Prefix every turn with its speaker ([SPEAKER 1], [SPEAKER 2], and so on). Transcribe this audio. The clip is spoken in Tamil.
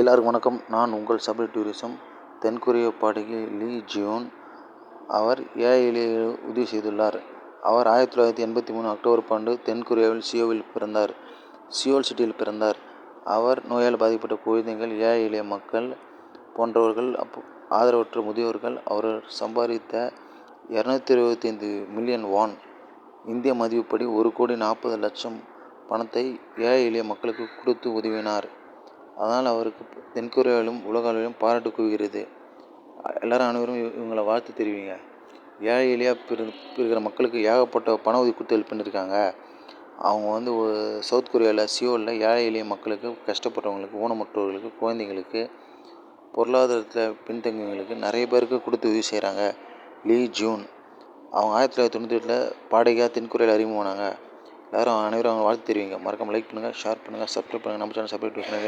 [SPEAKER 1] எல்லாருக்கும் வணக்கம். நான் உங்கள் சபரி டூரிசம். தென்கொரிய பாடகி லீ ஜியோன் அவர் ஏஐயிலேயே உதவி செய்துள்ளார். அவர் ஆயிரத்தி தொள்ளாயிரத்தி எண்பத்தி மூணு அக்டோபர் பன்னெண்டு தென்கொரியாவில் சியோவில் பிறந்தார். சியோல் சிட்டியில் பிறந்தார். அவர் நோயால் பாதிக்கப்பட்ட குழந்தைகள் ஏழை எளிய மக்கள் போன்றவர்கள் அப்போ ஆதரவற்ற முதியோர்கள் அவர் சம்பாதித்த இரநூத்தி இருபத்தி ஐந்து மில்லியன் வான். இந்திய மதிப்புப்படி ஒரு கோடி நாற்பது லட்சம் பணத்தை ஏழை எளிய மக்களுக்கு கொடுத்து உதவினார். அதனால் அவருக்கு தென்கொரியாவிலும் உலக அளவிலும் பாராட்டு குவிகிறது. எல்லாரும் அனைவரும் இவ- இவங்களை வாழ்த்து தெரிவிங்க. ஏழை எளியாக பிற இருக்கிற மக்களுக்கு ஏகப்பட்ட பண உதவி கொடுத்து பண்ணியிருக்காங்க அவங்க வந்து சவுத் கொரியாவில் சியோலில் ஏழை எளிய மக்களுக்கு கஷ்டப்பட்டவங்களுக்கு ஊனமற்றவர்களுக்கு குழந்தைங்களுக்கு பொருளாதாரத்தில் பின்தங்கியவங்களுக்கு நிறைய பேருக்கு கொடுத்து உதவி செய்கிறாங்க லீ ஜூன். அவங்க ஆயிரத்தி தொள்ளாயிரத்தி தொண்ணூற்றி எட்டில் பாடகையாக தென்கொரியாவில் அறிமுகமானாங்க. எல்லாரும் அனைவரும் அவங்க வாழ்த்து தெரிவிங்க. மறக்காமல் லைக் பண்ணுங்கள் ஷேர் பண்ணுங்கள் சப்ஸ்கிரைப் பண்ணுங்கள் நம்ம சேனல் சப்ஸ்கிரைப் பண்ணுங்கள்